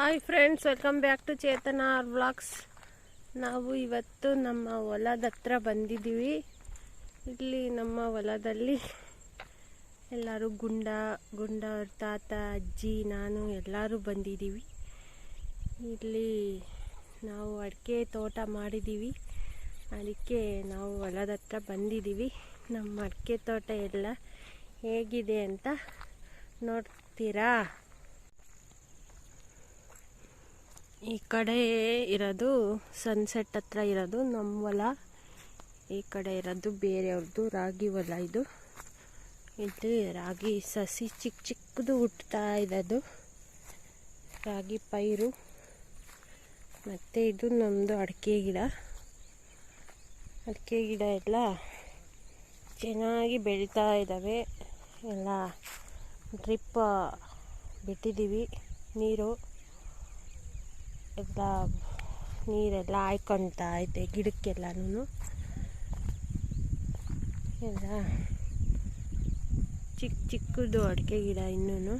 Hi friends welcome back to Chetana R blogs ನಾವು ಇವತ್ತು ನಮ್ಮ ಹೊಲದ ಹತ್ರ ಬಂದಿದ್ದೀವಿ. ಇಲ್ಲಿ ನಮ್ಮ ಹೊಲದಲ್ಲಿ ಎಲ್ಲರೂ ಗುಂಡ ಗುಂಡ ಅವ್ರ ತಾತ, ಅಜ್ಜಿ, ನಾನು ಎಲ್ಲರೂ ಬಂದಿದ್ದೀವಿ. ಇಲ್ಲಿ ನಾವು ಅಡಿಕೆ ತೋಟ ಮಾಡಿದ್ದೀವಿ. ಅದಕ್ಕೆ ನಾವು ಹೊಲದ ಹತ್ರ ಬಂದಿದ್ದೀವಿ. ನಮ್ಮ ಅಡಿಕೆ ತೋಟ ಎಲ್ಲ ಹೇಗಿದೆ ಅಂತ ನೋಡ್ತೀರಾ? ಈ ಕಡೆ ಇರೋದು ಸನ್ಸೆಟ್ ಹತ್ರ ಇರೋದು ನಮ್ಮ ಹೊಲ ಈ ಕಡೆ ಇರೋದು ಬೇರೆಯವ್ರದ್ದು ರಾಗಿ ಹೊಲ ಇದು. ಇಲ್ಲಿ ರಾಗಿ ಸಸಿ ಚಿಕ್ಕ ಚಿಕ್ಕದು ಹುಟ್ತಾ ಇರೋದು. ರಾಗಿ ಪೈರು. ಮತ್ತು ಇದು ನಮ್ಮದು ಅಡಿಕೆ ಗಿಡ. ಅಡಿಕೆ ಗಿಡ ಎಲ್ಲ ಚೆನ್ನಾಗಿ ಬೆಳೀತಾ ಇದ್ದಾವೆ ಎಲ್ಲ ಡ್ರಿಪ್ ಬಿಟ್ಟಿದ್ದೀವಿ ನೀರು. ಎಲ್ಲ ನೀರೆಲ್ಲ ಹಾಯ್ಕೊತಾ ಐತೆ ಗಿಡಕ್ಕೆಲ್ಲನೂ ಎಲ್ಲ ಚಿಕ್ಕ ಚಿಕ್ಕದು ಅಡಿಕೆ ಗಿಡ ಇನ್ನೂ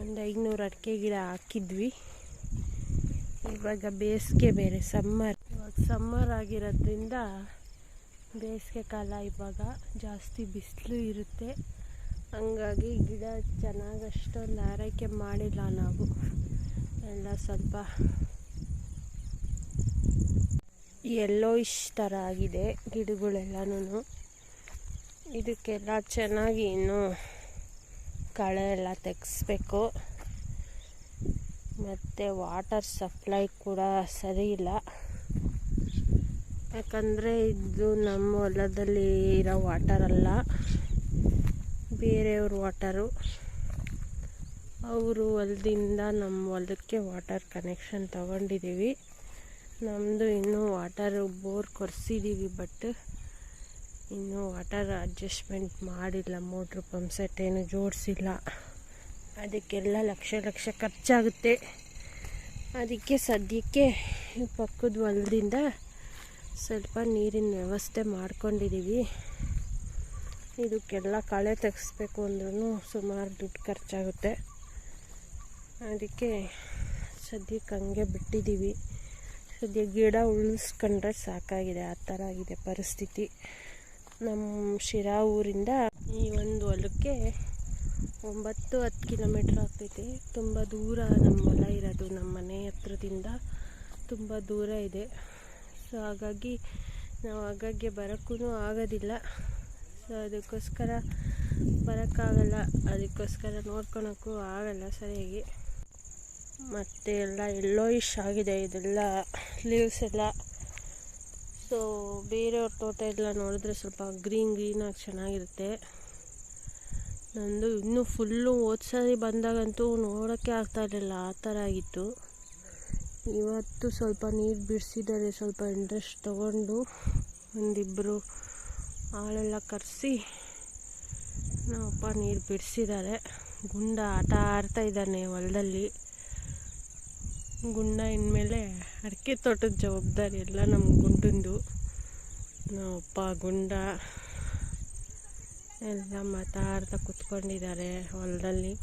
ಒಂದು ಐನೂರು ಅಡಿಕೆ ಗಿಡ ಹಾಕಿದ್ವಿ. ಇವಾಗ ಬೇಸಿಗೆ ಬೇರೆ ಸಮ್ಮರ್. ಇವಾಗ ಸಮ್ಮರ್ ಆಗಿರೋದ್ರಿಂದ ಬೇಸಿಗೆ ಕಾಲ ಇವಾಗ ಜಾಸ್ತಿ ಬಿಸಿಲು ಇರುತ್ತೆ. ಹಂಗಾಗಿ ಗಿಡ ಚೆನ್ನಾಗಿ ಅಷ್ಟೊಂದು ಆರೈಕೆ ಮಾಡಿಲ್ಲ ನಾವು. ಎಲ್ಲ ಸ್ವಲ್ಪ ಎಲ್ಲೋ ಥರ ಆಗಿದೆ ಗಿಡಗಳೆಲ್ಲನೂ ಇದಕ್ಕೆಲ್ಲ ಚೆನ್ನಾಗಿ ಇನ್ನೂ ಕಳೆ ಎಲ್ಲ ತೆಗೆಸ್ಬೇಕು. ಮತ್ತು ವಾಟರ್ ಸಪ್ಲೈ ಕೂಡ ಸರಿ ಇಲ್ಲ. ಯಾಕಂದರೆ ಇದು ನಮ್ಮ ಹೊಲದಲ್ಲಿ ಇರೋ ವಾಟರ್ ಅಲ್ಲ. ಬೇರೆಯವ್ರ ವಾಟರು ಅವರು ಹೊಲದಿಂದ ನಮ್ಮ ಹೊಲಕ್ಕೆ ವಾಟರ್ ಕನೆಕ್ಷನ್ ತಗೊಂಡಿದ್ದೀವಿ. ನಮ್ಮದು ಇನ್ನೂ ವಾಟರ್ ಬೋರ್ ಕೊರೆಸಿದ್ದೀವಿ ಬಟ್ ಇನ್ನೂ ವಾಟರ್ ಅಡ್ಜಸ್ಟ್ಮೆಂಟ್ ಮಾಡಿಲ್ಲ. ಮೋಟ್ರ್ ಪಂಪ್ ಸೆಟ್ ಏನು ಜೋಡಿಸಿಲ್ಲ. ಅದಕ್ಕೆಲ್ಲ ಲಕ್ಷ ಲಕ್ಷ ಖರ್ಚಾಗುತ್ತೆ. ಅದಕ್ಕೆ ಸದ್ಯಕ್ಕೆ ಪಕ್ಕದ ಹೊಲದಿಂದ ಸ್ವಲ್ಪ ನೀರಿನ ವ್ಯವಸ್ಥೆ ಮಾಡ್ಕೊಂಡಿದ್ದೀವಿ. ಇದಕ್ಕೆಲ್ಲ ಕಳೆ ತೆಗೆಸ್ಬೇಕು ಅಂದ್ರೂ ಸುಮಾರು ದುಡ್ಡು ಖರ್ಚಾಗುತ್ತೆ. ಅದಕ್ಕೆ ಸದ್ಯಕ್ಕೆ ಹಂಗೆ ಬಿಟ್ಟಿದ್ದೀವಿ. ಸದ್ಯ ಗಿಡ ಉಳಿಸ್ಕೊಂಡ್ರೆ ಸಾಕಾಗಿದೆ, ಆ ಥರ ಆಗಿದೆ ಪರಿಸ್ಥಿತಿ. ನಮ್ಮ ಶಿರಾ ಊರಿಂದ ಈ ಒಂದು ಹೊಲಕ್ಕೆ ಒಂಬತ್ತು ಹತ್ತು ಕಿಲೋಮೀಟ್ರ್ ಆಗ್ತೈತಿ. ತುಂಬ ದೂರ ನಮ್ಮ ಹೊಲ ಇರೋದು, ನಮ್ಮ ಮನೆ ಹತ್ರದಿಂದ ತುಂಬ ದೂರ ಇದೆ. ಸೊ ಹಾಗಾಗಿ ನಾವು ಆಗಾಗ್ಗೆ ಬರೋಕ್ಕೂ ಆಗೋದಿಲ್ಲ. ಸೊ ಅದಕ್ಕೋಸ್ಕರ ಬರೋಕ್ಕಾಗಲ್ಲ. ಅದಕ್ಕೋಸ್ಕರ ನೋಡ್ಕೊಳಕ್ಕೂ ಆಗಲ್ಲ ಸರಿಯಾಗಿ. ಮತ್ತು ಎಲ್ಲ ಎಲ್ಲೋಯಿಶ್ ಆಗಿದೆ ಇದೆಲ್ಲ ಲೀವ್ಸ್ ಎಲ್ಲ. ಸೊ ಬೇರೆಯವ್ರ ತೋಟ ಎಲ್ಲ ನೋಡಿದ್ರೆ ಸ್ವಲ್ಪ ಗ್ರೀನ್ ಗ್ರೀನಾಗಿ ಚೆನ್ನಾಗಿರುತ್ತೆ. ನಂದು ಇನ್ನೂ ಫುಲ್ಲು ಹೋದ ಸರಿ ಬಂದಾಗಂತೂ ನೋಡೋಕ್ಕೆ ಆಗ್ತಾ ಇರಲಿಲ್ಲ, ಆ ಥರ ಆಗಿತ್ತು. ಇವತ್ತು ಸ್ವಲ್ಪ ನೀರು ಬಿಡಿಸಿದ್ದಾರೆ, ಸ್ವಲ್ಪ ಇಂಟ್ರೆಸ್ಟ್ ತಗೊಂಡು ಒಂದಿಬ್ಬರು ಆಳೆಲ್ಲ ಕರೆಸಿ ನಮ್ಮಪ್ಪ ನೀರು ಬಿಡಿಸಿದ್ದಾರೆ. ಗುಂಡ ಆಟ ಆಡ್ತಾ ಇದ್ದಾನೆ ಹೊಲದಲ್ಲಿ. ಗುಂಡ ಇನ್ಮೇಲೆ ಅಡಿಕೆ ತೋಟದ ಜವಾಬ್ದಾರಿ ಎಲ್ಲ ನಮ್ಮ ಗುಂಡಂದು. ನಮ್ಮಪ್ಪ ಗುಂಡ ಎಲ್ಲ ಮಾತಾಡ್ತಾ ಕುತ್ಕೊಂಡಿದ್ದಾರೆ ಹೊಲದಲ್ಲಿ.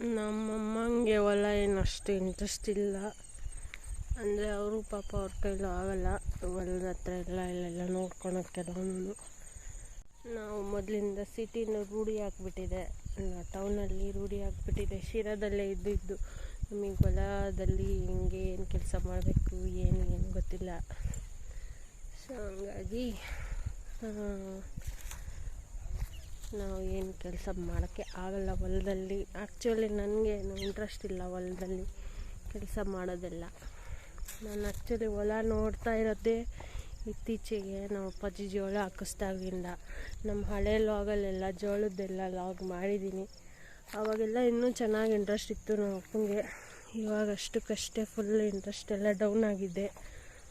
ನಮ್ಮಮ್ಮಂಗೆ ಹೊಲ ಏನು ಅಷ್ಟು ಇಂಟ್ರೆಸ್ಟ್ ಇಲ್ಲ. ಅಂದರೆ ಅವರು ಪಾಪ ಅವ್ರ ಕೈಲೂ ಆಗಲ್ಲ. ಹೊಲದ ಹತ್ರ ಎಲ್ಲ, ಇಲ್ಲೆಲ್ಲ ಕೆಲವೊಂದು. ನಾವು ಮೊದಲಿಂದ ಸಿಟಿನ ರೂಢಿ ಆಗಿಬಿಟ್ಟಿದೆ. ಟೌನಲ್ಲಿ ರೂಢಿ ಆಗಿಬಿಟ್ಟಿದೆ. ಶಿರಾದಲ್ಲೇ ಇದ್ದಿದ್ದು. ನಮಗೆ ಹೊಲದಲ್ಲಿ ಹಿಂಗೆ ಏನು ಕೆಲಸ ಮಾಡಬೇಕು, ಏನು ಏನು ಗೊತ್ತಿಲ್ಲ. ಸೊ ಹಂಗಾಗಿ ನಾವು ಏನು ಕೆಲಸ ಮಾಡೋಕ್ಕೆ ಆಗಲ್ಲ ಹೊಲದಲ್ಲಿ. ಆ್ಯಕ್ಚುಲಿ ನನಗೆ ಇಂಟ್ರೆಸ್ಟ್ ಇಲ್ಲ ಹೊಲದಲ್ಲಿ ಕೆಲಸ ಮಾಡೋದೆಲ್ಲ. ನಾನು ಆ್ಯಕ್ಚುಲಿ ಹೊಲ ನೋಡ್ತಾ ಇರೋದೇ ಇತ್ತೀಚೆಗೆ ನಮ್ಮ ಅಪ್ಪಾಜಿ ಜೋಳ ಹಾಕಿಸ್ದಾಗಿಂದ ನಮ್ಮ ಹಳೆ ಲಾಗಲ್ಲೆಲ್ಲ ಜೋಳದ್ದೆಲ್ಲ ಲಾಗ್ ಮಾಡಿದ್ದೀನಿ ಆವಾಗೆಲ್ಲ ಇನ್ನೂ ಚೆನ್ನಾಗಿ ಇಂಟ್ರೆಸ್ಟ್ ಇತ್ತು ನಮ್ಮ ಅಪ್ಪಂಗೆ ಇವಾಗ ಅಷ್ಟಕ್ಕಷ್ಟೇ ಫುಲ್ ಇಂಟ್ರೆಸ್ಟ್ ಎಲ್ಲ ಡೌನ್ ಆಗಿದೆ.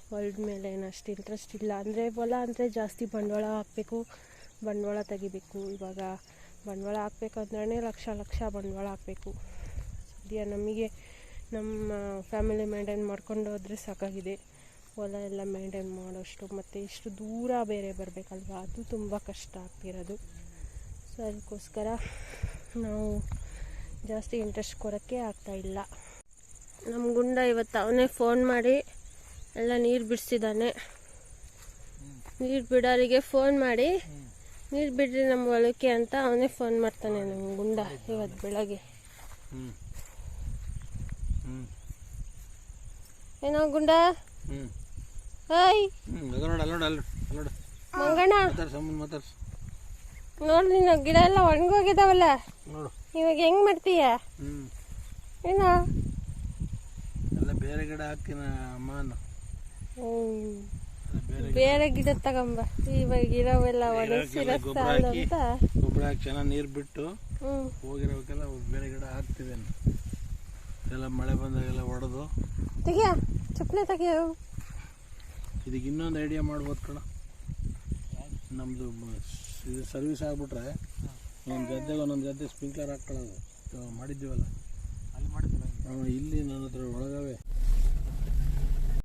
ಹೊಲದ ಮೇಲೆ ಏನು ಅಷ್ಟು ಇಂಟ್ರೆಸ್ಟ್ ಇಲ್ಲ. ಅಂದರೆ ಹೊಲ ಅಂದರೆ ಜಾಸ್ತಿ ಬಂಡವಾಳ ಹಾಕಬೇಕು, ಬಂಡವಾಳ ತೆಗಿಬೇಕು. ಇವಾಗ ಬಂಡವಾಳ ಹಾಕ್ಬೇಕಂದ್ರೆ ಲಕ್ಷ ಲಕ್ಷ ಬಂಡವಾಳ ಹಾಕಬೇಕು. ಸದ್ಯ ನಮಗೆ ನಮ್ಮ ಫ್ಯಾಮಿಲಿ ಮೇಂಟೈನ್ ಮಾಡ್ಕೊಂಡು ಹೋದರೆ ಸಾಕಾಗಿದೆ. ಹೊಲ ಎಲ್ಲ ಮೇಂಟೈನ್ ಮಾಡೋಷ್ಟು ಮತ್ತು ಇಷ್ಟು ದೂರ ಬೇರೆ ಬರಬೇಕಲ್ವ? ಅದು ತುಂಬ ಕಷ್ಟ ಆಗ್ತಿರೋದು. ಸೊ ಅದಕ್ಕೋಸ್ಕರ ನಾವು ಜಾಸ್ತಿ ಇಂಟ್ರೆಸ್ಟ್ ಕೊಡೋಕ್ಕೆ ಆಗ್ತಾ ಇಲ್ಲ. ನಮ್ಮ ಗುಂಡ ಇವತ್ತು ಅವನೇ ಫೋನ್ ಮಾಡಿ ಎಲ್ಲ ನೀರು ಬಿಡಿಸಿದ್ದಾನೆ. ನೀರು ಬಿಡೋರಿಗೆ ಫೋನ್ ಮಾಡಿ ನೀರು ಬಿಡ್ರಿ ನಮ್ಮ ಹೊಲಕ್ಕೆ ಅಂತ ಅವನೇ ಫೋನ್ ಮಾಡ್ತಾನೆ ನಮ್ಮ ಗುಂಡ ಇವತ್ತು ಬೆಳಗ್ಗೆ. ಏನೋ ಗುಂಡ? ಅದು ನೋಡು ಅಲ್ಲಿ ನೋಡು ನೋಡು ಮಂಗಣ್ಣ. ಮಾತಾಡ್ಸು ನೋಡ್ರಿ ನೀನು ಗಿಡ ಎಲ್ಲ ಒಣಗೋಗಿದಾವಲ್ಲ. ನೋಡು. ಇವಾಗ ಹೆಂಗ್ ಮಾಡ್ತೀಯ? ಏನೋ? ಎಲ್ಲ ಬೇರೆ ಗಿಡ ಅಮ್ಮನ ಅನ್ನು. ಬೇರೆ ಗಿಡ. ತಗೊಂಬ. ಇವಾಗ ಇರೋವೆಲ್ಲ ಒಣಗಿಸಿರೋ ಗೊಬ್ಬರ ಸಾಲು ಅಂತ ಗೊಬ್ಬರ ಹಾಕಿ ಚೆನ್ನಾಗಿ ನೀರು ಬಿಟ್ಟು ಹ್ಮ್. ಹೋಗಿರೋಕ್ಕೆಲ್ಲ ಬೇರೆ ಗಿಡ ಹಾಕ್ತಿದ್ದೇನೆ. ಎಲ್ಲ ಮಳೆ ಬಂದಾಗೆಲ್ಲ ಒಡೆದು. ತೆಗಿಯ ಚಪ್ಪಲೆ ತೆಗಿಯ. ಇದಕ್ಕೆ ಇನ್ನೊಂದು ಐಡಿಯಾ ಮಾಡ್ಬೋದು ಕಣ ನಮ್ಮದು ಇದು ಸರ್ವಿಸ್ ಆಗಿಬಿಟ್ರೆ ಒಂದು ಗದ್ದೆಗೆ ಒಂದೊಂದು ಗದ್ದೆ ಸ್ಪ್ರಿಂಕ್ಲರ್ ಹಾಕ್ಕೊಳ್ಳೋದು. ಮಾಡಿದ್ದೀವಲ್ಲ? ಅಲ್ಲಿ ಮಾಡಿದ್ವಿ ಇಲ್ಲಿ ನನ್ನ ಹತ್ರ ಒಳಗವೆ.